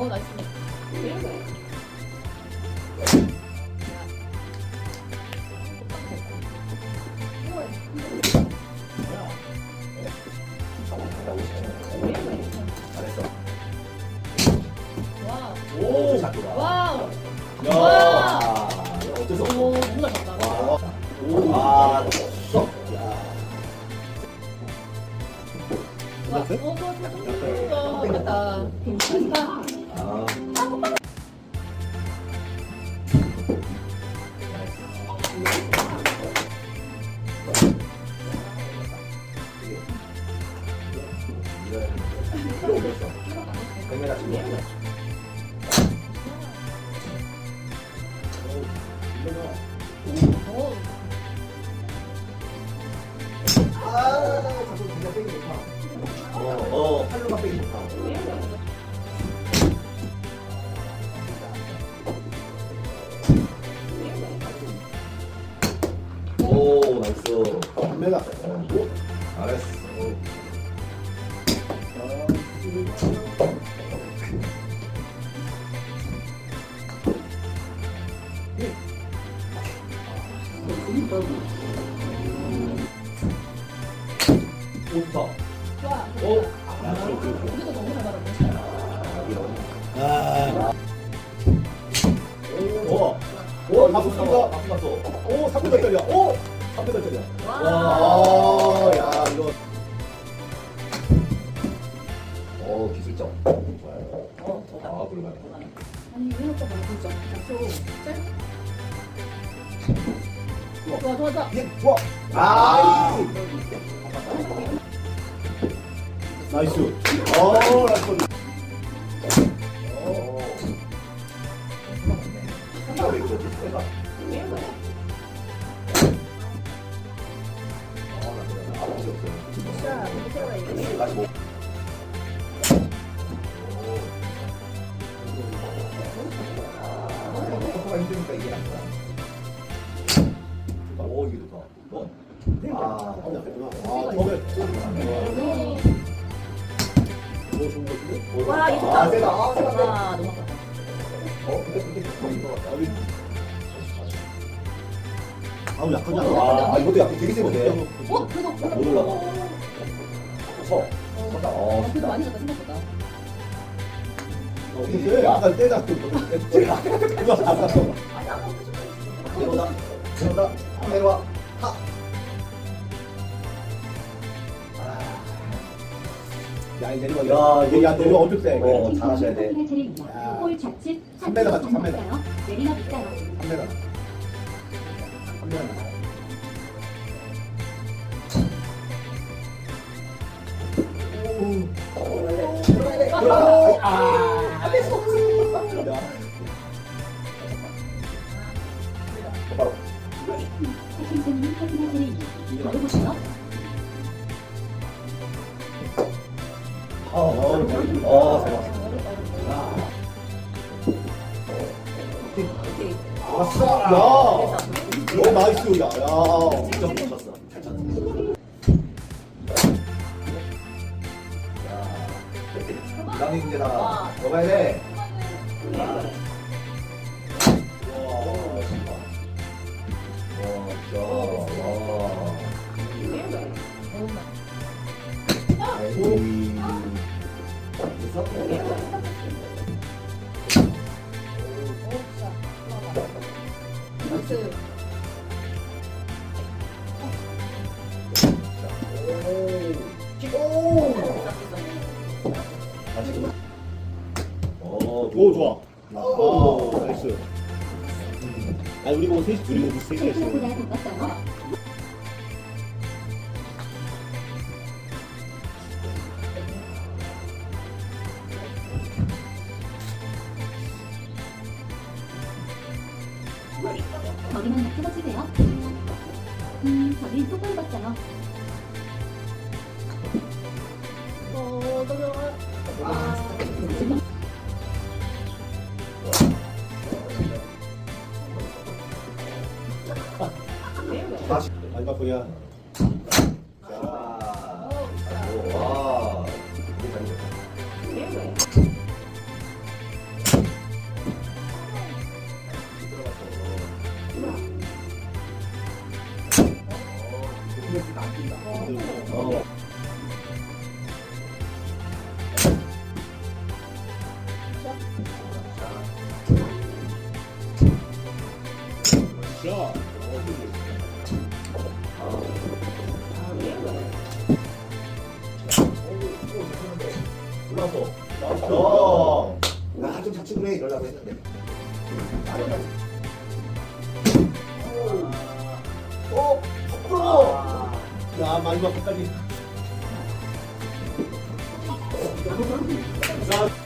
어, 나이스. 잘했어. 와. 오, 잘 돌아. 와우. 야, 와. 어쩔 수 오, 없어. 정말 좋다. 와, 오, 아, 썩. 야, 와, 어, 좋아, 좋아, 좋아. 됐다. 맛있다. 아. 필요 없었어. 100m 지금. 오, 아, 오, 나이스. 내가 어, 잘했어. 오, 좋다. 좋아. 오, 우리도 너무 잘 받았네. 아, 오, 오. 박수 났어. 오, 300달짜리야. 오, 300달짜리야. 와. 아, 야, 이거. 오, 기술적. 좋아요. 어, 좋다. 아, 그러네. 아니, 이런 거 너무 진짜. 좀 짧. 좋아, 좋아, 좋아. 예, 좋아. 아, 나이스. 어, 나이스. 오. 왜 이렇게 세다? 이렇게 세워라, 이거. 다시 뭐. 가 힘드니까 이게 안 돼. 오, 이게 좋다. 어? 아, 아, 저게. 뭐 좋은 거지? 와, 이거 좋다. 아, 세다. 아, 세다. 세다. 와, 너무 아깝다. 어, 근데 그게 좋은 것 같다. 아우, 약하지 아, 않아? 아, 이것도 약간 되게 세거든. 어, 그래도. 못 올라가. 서. 섰다. 어, 어, 그래도 많이 졌다, 생각보다. 어, 근데 아까 때다. 이거 아까 또. 내려오다. 내려오다. 내려와. 하. 야, 이 내리막. 야, 이게 야, 내리막 엄청 세. 어, 잘하셔야 돼. 야. 홀 좌측 3m 맞죠? 3m. 내리막 있어요. 3m. 3m. 바로. 패킹스님 확인하시는 걸어보세요. 어, 어, 어, 잘 봤어. 왔어. 야. 어, 나이스. 야, 야. 야, 남이 이제 다 먹어야 돼. 와, 오, 좋아. 오. 오, 나이스. 아, 우리 보고 셋이 둘이 보고 셋이 했어. 거기만 막 찍어주세요. 음, 저기 똑바로 봤어요. 보야. 자, 아이고, 와, 이게 잘 됐다. 어. 자. 자. 하고 있었는데 올라서 나왔어. 나좀 자취구네 이러려고 했는데. 어, 부끄러워. 야, 마지막 끝까지. 자.